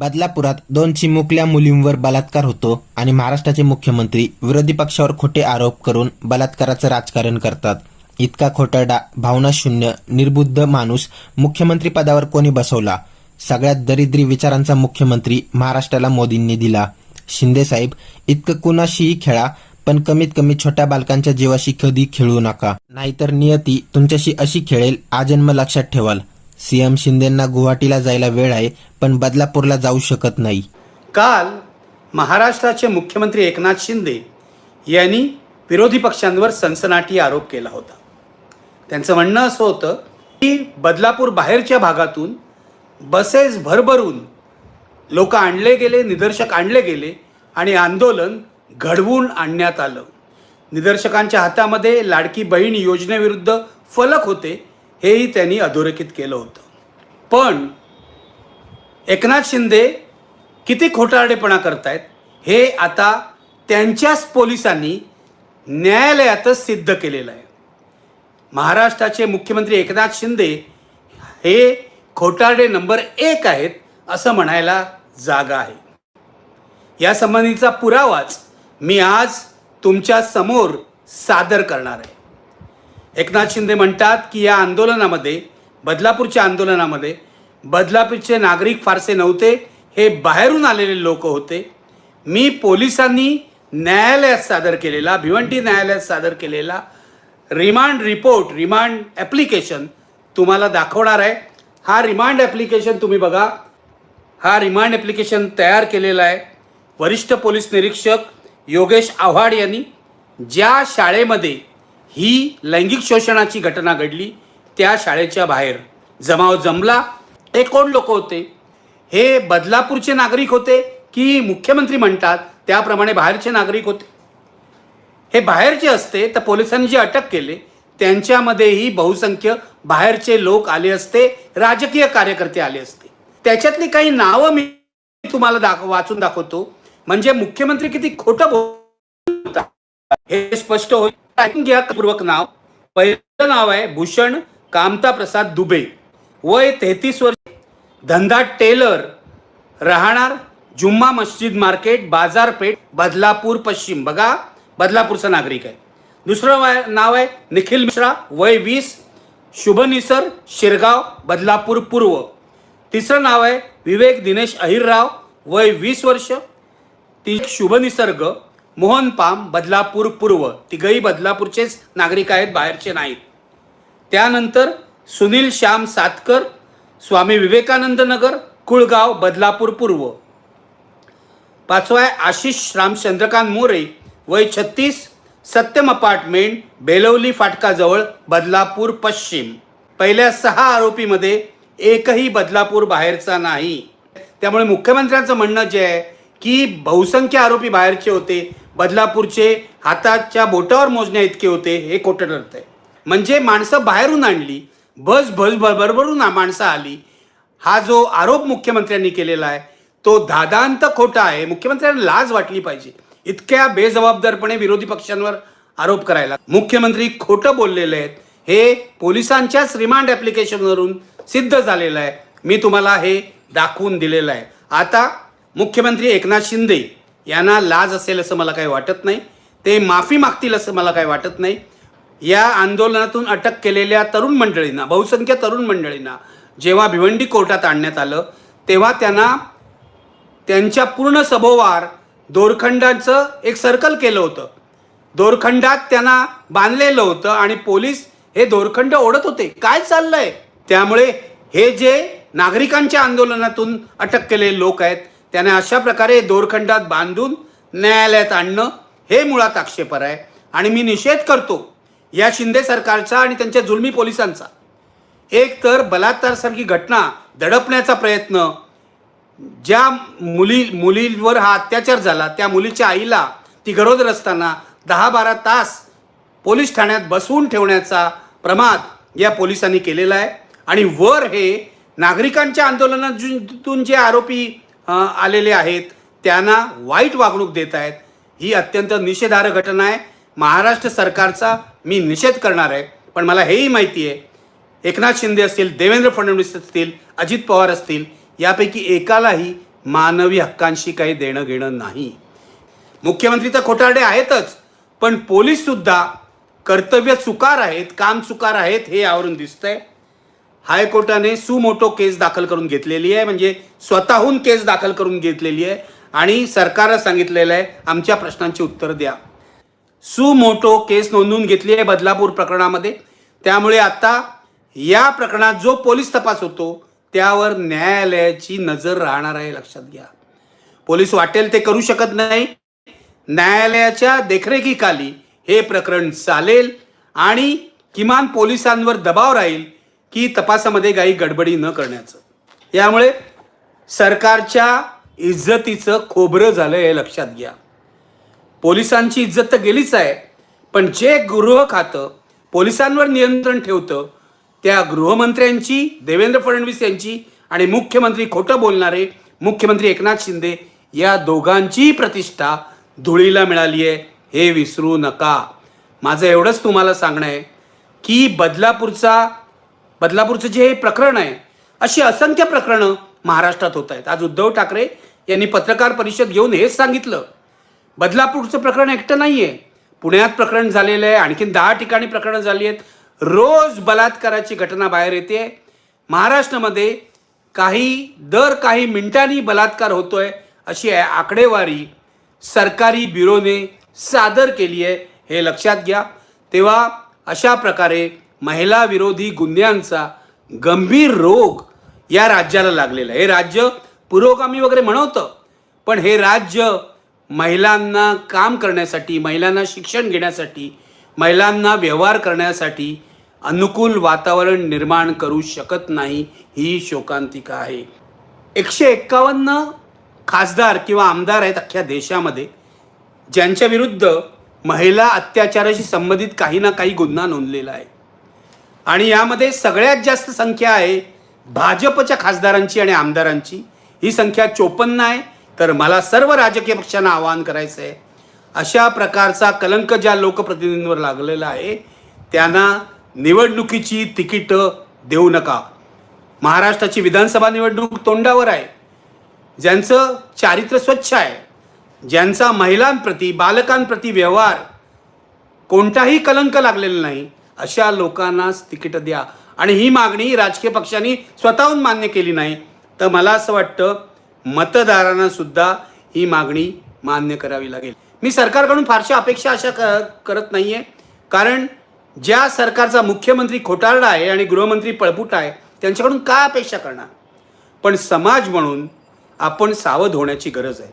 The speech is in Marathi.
बदलापुरात दोन चिमुकल्या मुलींवर बलात्कार होतो आणि महाराष्ट्राचे मुख्यमंत्री विरोधी पक्षावर खोटे आरोप करून बलात्काराचं राजकारण करतात. इतका खोटारडा भावनाशून्य निर्बुद्ध माणूस मुख्यमंत्री पदावर कोणी बसवला? सगळ्यात दरिद्री विचारांचा मुख्यमंत्री महाराष्ट्राला मोदींनी दिला. शिंदे साहेब इतकं कुणाशीही खेळा पण कमीत कमी छोट्या बालकांच्या जीवाशी कधी खेळू नका. नाहीतर नियती तुमच्याशी अशी खेळेल आजन्म लक्षात ठेवाल. सीएम शिंदेंना गुवाहाटीला जायला वेळ आहे पण बदलापूरला जाऊ शकत नाही. काल महाराष्ट्राचे मुख्यमंत्री एकनाथ शिंदे यांनी विरोधी पक्षांवर सनसनाटी आरोप केला होता. त्यांचं म्हणणं असं होतं की बदलापूर बाहेरच्या भागातून बसेस भरभरून लोक आणले गेले निदर्शक आणले गेले आणि आंदोलन घडवून आणण्यात आलं. निदर्शकांच्या हातामध्ये लाडकी बहीण योजनेविरुद्ध फलक होते हेही त्यांनी अधोरेखित केलं होतं. पण एकनाथ शिंदे किती खोटारडेपणा करतायत हे आता त्यांच्याच पोलिसांनी न्यायालयातच सिद्ध केलेलं आहे. महाराष्ट्राचे मुख्यमंत्री एकनाथ शिंदे हे खोटारडे नंबर एक आहेत असं म्हणायला जागा आहे. यासंबंधीचा पुरावाच मी आज तुमच्यासमोर सादर करणार आहे. एकनाथ शिंदे म्हणतात की या आंदोलनामध्ये बदलापूरच्या आंदोलनामध्ये बदलापूरचे नागरिक फारसे नव्हते हे बाहेरून आलेले लोक होते. मी पोलिसांनी न्यायालयात सादर केलेला भिवंडी न्यायालयात सादर केलेला रिमांड रिपोर्ट रिमांड ॲप्लिकेशन तुम्हाला दाखवणार आहे. हा रिमांड ॲप्लिकेशन तुम्ही बघा. हा रिमांड ॲप्लिकेशन तयार केलेला आहे वरिष्ठ पोलीस निरीक्षक योगेश आव्हाड यांनी. ज्या शाळेमध्ये ही लैंगिक शोषणाची घटना घडली त्या शाळेच्या बाहेर. जमाव जमला हे कोण लोक होते? हे बदलापूरचे नागरिक होते की मुख्यमंत्री म्हणतात त्याप्रमाणे बाहेरचे नागरिक होते? हे बाहेरचे असते तर पोलिसांनी जे अटक केले त्यांच्यामध्येही बहुसंख्य बाहेरचे लोक आले असते राजकीय कार्यकर्ते आले असते. त्याच्यातली काही नावं मी तुम्हाला दाख वाचून दाखवतो. म्हणजे मुख्यमंत्री किती खोटं बोलता हे स्पष्ट होईल. ऐकून घ्या पूर्वक नाव. पहिलं नाव आहे भूषण कामता प्रसाद दुबे. वय तेहतीस वर्ष. धंदा टेलर. राहणार जुम्मा मस्जिद मार्केट बाजारपेठ बदलापूर पश्चिम. बघा बदलापूरचा नागरिक आहे. दुसरं नाव आहे निखिल मिश्रा वय वीस. शुभनिसर शिरगाव बदलापूर पूर्व. तिसरं नाव आहे विवेक दिनेश अहिरराव वय वीस वर्ष. ती शुभ निसर्ग मोहन पाम बदलापूर पूर्व. तिघही बदलापूरचेच नागरिक आहेत बाहेरचे नाहीत. त्यानंतर सुनील श्याम सातकर स्वामी विवेकानंद नगर कुळगाव बदलापूर पूर्व. पाचवा आहे आशिष रामचंद्रकांत मोरे वय छत्तीस सत्यम अपार्टमेंट बेलवली फाटकाजवळ बदलापूर पश्चिम. पहिल्या सहा आरोपीमध्ये एकही बदलापूर बाहेरचा नाही. त्यामुळे मुख्यमंत्र्यांचं म्हणणं जे आहे की बहुसंख्य आरोपी बाहेरचे होते बदलापूरचे हाताच्या बोटावर मोजण्या इतके होते हे खोटं ठरत आहे म्हणजे माणसं बाहेरून आणली बस बस भरभरून माणसं आली. हा जो आरोप मुख्यमंत्र्यांनी केलेला आहे तो दादांत खोटा आहे. मुख्यमंत्र्यांना लाज वाटली पाहिजे. इतक्या बेजबाबदारपणे विरोधी पक्षांवर आरोप करायला. मुख्यमंत्री खोटं बोललेले आहेत. हे पोलिसांच्याच रिमांड ॲप्लिकेशनवरून सिद्ध झालेलं आहे. मी तुम्हाला हे दाखवून दिलेलं आहे. आता मुख्यमंत्री एकनाथ शिंदे यांना लाज असेल असं मला काही वाटत नाही. ते माफी मागतील असं मला काही वाटत नाही. या आंदोलनातून अटक केलेल्या तरुण मंडळींना बहुसंख्य तरुण मंडळींना जेव्हा भिवंडी कोर्टात आणण्यात आलं तेव्हा त्यांना त्यांच्या पूर्ण सभोवार दोरखंडाचं एक सर्कल केलं होतं. दोरखंडात त्यांना बांधलेलं होतं आणि पोलीस हे दोरखंड ओढत होते. काय चाललंय? त्यामुळे हे जे नागरिकांच्या आंदोलनातून अटक केलेले लोक आहेत त्याने अशा प्रकारे दोरखंडात बांधून न्यायालयात आणणं हे मुळात आक्षेपर आहे. आणि मी निषेध करतो या शिंदे सरकारचा आणि त्यांच्या जुलमी पोलिसांचा. एक तर बलात्कारसारखी घटना दडपण्याचा प्रयत्न ज्या मुली मुलीवर हा अत्याचार झाला त्या मुलीच्या आईला ती गरोदर असताना दहा बारा तास पोलीस ठाण्यात बसवून ठेवण्याचा प्रमाद या पोलिसांनी केलेला आहे. आणि वर हे नागरिकांच्या आंदोलनातून जे आरोपी आलेले आहेत. त्यांना वाईट वागणूक देत आहेत. ही अत्यंत निषेधार्ह घटना आहे. महाराष्ट्र सरकारचा मी निषेध करणार आहे. पण मला हेही माहिती आहे. एकनाथ शिंदे असतील देवेंद्र फडणवीस असतील अजित पवार असतील यापैकी एकालाही मानवी हक्कांशी काही देणं घेणं नाही. मुख्यमंत्री तर खोटारडे आहेतच. पण पोलीससुद्धा कर्तव्य चुकार आहेत काम चुकार आहेत हे यावरून दिसतंय. हायकोर्टाने सुमोटो केस दाखल करून घेतलेली आहे म्हणजे स्वतःहून केस दाखल करून घेतलेली आहे आणि सरकारला सांगितलेलं आहे आमच्या प्रश्नांची उत्तर द्या. सुमोटो केस नोंदवून घेतली आहे बदलापूर प्रकरणामध्ये. त्यामुळे आता या प्रकरणात जो पोलीस तपास होतो त्यावर न्यायालयाची नजर राहणार आहे लक्षात घ्या. पोलीस वाटेल ते करू शकत नाही. न्यायालयाच्या देखरेखीखाली हे प्रकरण चालेल आणि किमान पोलिसांवर दबाव राहील की तपासामध्ये काही गडबडी न करण्याचं. यामुळे सरकारच्या इज्जतीचं खोबरं झालं हे लक्षात घ्या. पोलिसांची इज्जत तर गेलीच आहे पण जे गृह खातं पोलिसांवर नियंत्रण ठेवतं त्या गृहमंत्र्यांची देवेंद्र फडणवीस यांची आणि मुख्यमंत्री खोटं बोलणारे मुख्यमंत्री एकनाथ शिंदे या दोघांची प्रतिष्ठा धुळीला मिळाली आहे हे विसरू नका. माझं एवढंच तुम्हाला सांगणं आहे की बदलापूरचा बदलापूरचं जे हे प्रकरण आहे अशी असंख्य प्रकरणं महाराष्ट्रात होत आहेत. आज उद्धव ठाकरे यांनी पत्रकार परिषद घेऊन हेच सांगितलं. बदलापूरचं प्रकरण एकटं नाही आहे पुण्यात प्रकरण झालेलं आहे आणखीन दहा ठिकाणी प्रकरणं झाली आहेत. रोज बलात्काराची घटना बाहेर येते. महाराष्ट्रामध्ये काही दर काही मिनिटांनी बलात्कार होतोय अशी आहे आकडेवारी सरकारी ब्युरोने सादर केली आहे. हे लक्षात घ्या. तेव्हा अशा प्रकारे महिला विरोधी गुन्ह्यांचा गंभीर रोग या राज्याला लागलेला हे राज्य पुरोगामी वगैरे म्हणवतं पण हे राज्य महिलांना काम करण्यासाठी महिलांना शिक्षण घेण्यासाठी महिलांना व्यवहार करण्यासाठी अनुकूल वातावरण निर्माण करू शकत नाही ही शोकांतिका आहे. एकशे एक्कावन्न खासदार किंवा आमदार आहेत अख्ख्या देशामध्ये ज्यांच्या विरुद्ध महिला अत्याचाराशी संबंधित काही ना काही गुन्हा नोंदलेला आहे. आणि यामध्ये सगळ्यात जास्त संख्या आहे भाजपच्या खासदारांची आणि आमदारांची. ही संख्या चोपन्न आहे. तर मला सर्व राजकीय पक्षांना आवाहन करायचं आहे अशा प्रकारचा कलंक ज्या लोकप्रतिनिधींवर लागलेला आहे त्यांना निवडणुकीची तिकीटं देऊ नका. महाराष्ट्राची विधानसभा निवडणूक तोंडावर आहे. ज्यांचं चारित्र्य स्वच्छ आहे ज्यांचा महिलांप्रती बालकांप्रती व्यवहार कोणताही कलंक लागलेला नाही अशा लोकांनाच तिकीटं द्या. आणि ही मागणी राजकीय पक्षांनी स्वतःहून मान्य केली नाही. तर मला असं वाटतं मतदारांना सुद्धा ही मागणी मान्य करावी लागेल. मी सरकारकडून फारशा अपेक्षा अशा क करत नाही आहे कारण ज्या सरकारचा मुख्यमंत्री खोटारडा आहे आणि गृहमंत्री पळपुट आहे त्यांच्याकडून काय अपेक्षा करणार? पण समाज म्हणून आपण सावध होण्याची गरज आहे.